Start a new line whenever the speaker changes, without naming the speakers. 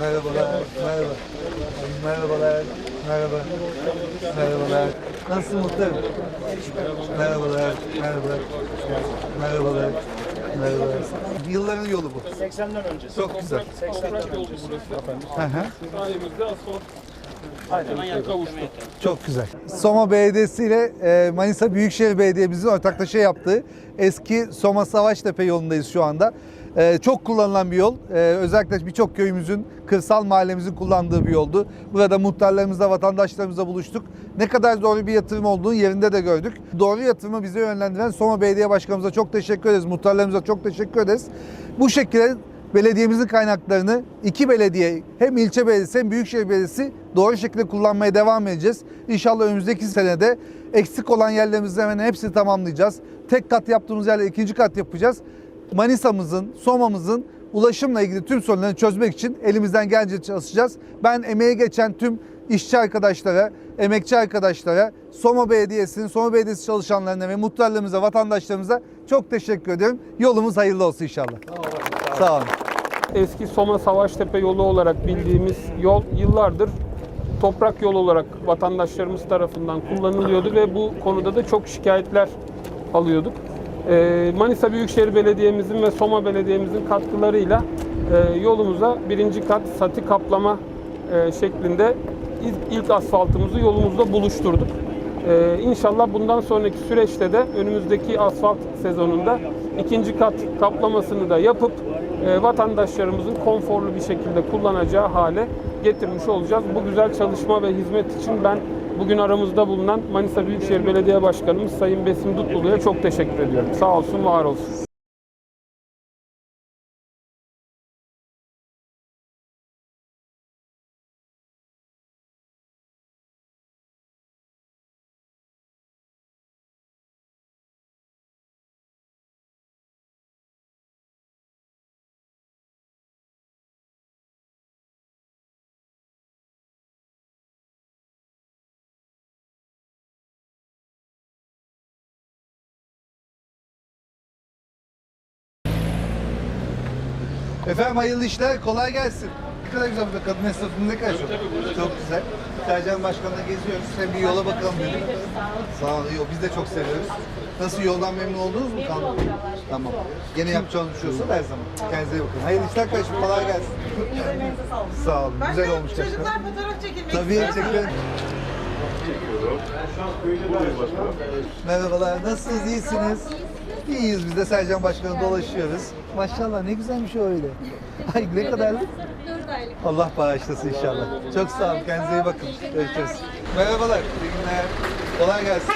Merhabalar, merhaba. Merhabalar, merhaba. Merhabalar. Nasılsın muhtarım? Merhabalar, merhaba. Merhabalar, merhabalar. Yılların yolu bu.
80'den öncesi.
Çok güzel.
Toprak yoldu burası efendim.
Hı hı.
Sayemizde asfalt.
Çok güzel. Soma Belediyesi ile e, Manisa Büyükşehir Belediye'mizin ortaklaşa yaptığı eski Soma Savaştepe yolundayız şu anda. E, çok kullanılan bir yol. E, özellikle birçok köyümüzün, kırsal mahallemizin kullandığı bir yoldu. Burada muhtarlarımızla, vatandaşlarımızla buluştuk. Ne kadar doğru bir yatırım olduğunu yerinde de gördük. Doğru yatırımı bize yönlendiren Soma Belediye Başkanımıza çok teşekkür ederiz. Muhtarlarımıza çok teşekkür ederiz. Bu şekilde belediyemizin kaynaklarını iki belediye hem ilçe belediyesi hem büyükşehir belediyesi doğru şekilde kullanmaya devam edeceğiz. İnşallah önümüzdeki senede eksik olan yerlerimizin hemen hepsini tamamlayacağız. Tek kat yaptığımız yerleri ikinci kat yapacağız. Manisa'mızın, Soma'mızın ulaşımla ilgili tüm sorunlarını çözmek için elimizden gelince çalışacağız. Ben emeğe geçen tüm işçi arkadaşlara, emekçi arkadaşlara, Soma Belediyesi'nin, Soma Belediyesi çalışanlarına ve muhtarlarımıza, vatandaşlarımıza çok teşekkür ediyorum. Yolumuz hayırlı olsun inşallah. Sağ olun.
Eski Soma Savaştepe yolu olarak bildiğimiz yol yıllardır toprak yol olarak vatandaşlarımız tarafından kullanılıyordu ve bu konuda da çok şikayetler alıyorduk. Ee, Manisa Büyükşehir Belediye'mizin ve Soma Belediye'mizin katkılarıyla e, yolumuza birinci kat sati kaplama e, şeklinde ilk, asfaltımızı yolumuzda buluşturduk. Ee, inşallah bundan sonraki süreçte de önümüzdeki asfalt sezonunda ikinci kat kaplamasını da yapıp e, vatandaşlarımızın konforlu bir şekilde kullanacağı hale getirmiş olacağız. Bu güzel çalışma ve hizmet için ben bugün aramızda bulunan Manisa Büyükşehir Belediye Başkanımız Sayın Besim Dutlulu'ya çok teşekkür ediyorum. Sağ olsun, var olsun.
Efendim hayırlı işler, kolay gelsin. Ne kadar güzel burada kadın esnafının ne kadar çok. Çok güzel. Tercan Başkan'la geziyoruz. Hem bir yola bakalım dedik. Sağ olun. Yok, biz de çok seviyoruz. Nasıl yoldan memnun oldunuz mu? Tamam. Tamam. Yine yapacağınız bir şey olsa da her zaman. Kendinize iyi bakın. Hayırlı işler kardeşim. Kolay gelsin. Sağ olun. Güzel olmuş
Çocuklar fotoğraf çekilmek
Tabii çekelim. Merhabalar, nasılsınız, iyisiniz? İyiyiz biz de Sercan Başkan'la dolaşıyoruz. Maşallah ne güzelmiş o öyle. Ay ne kadar... Allah bağışlasın inşallah. Çok sağ olun, kendinize iyi bakın. Görüşürüz. Merhabalar, iyi günler. Kolay gelsin.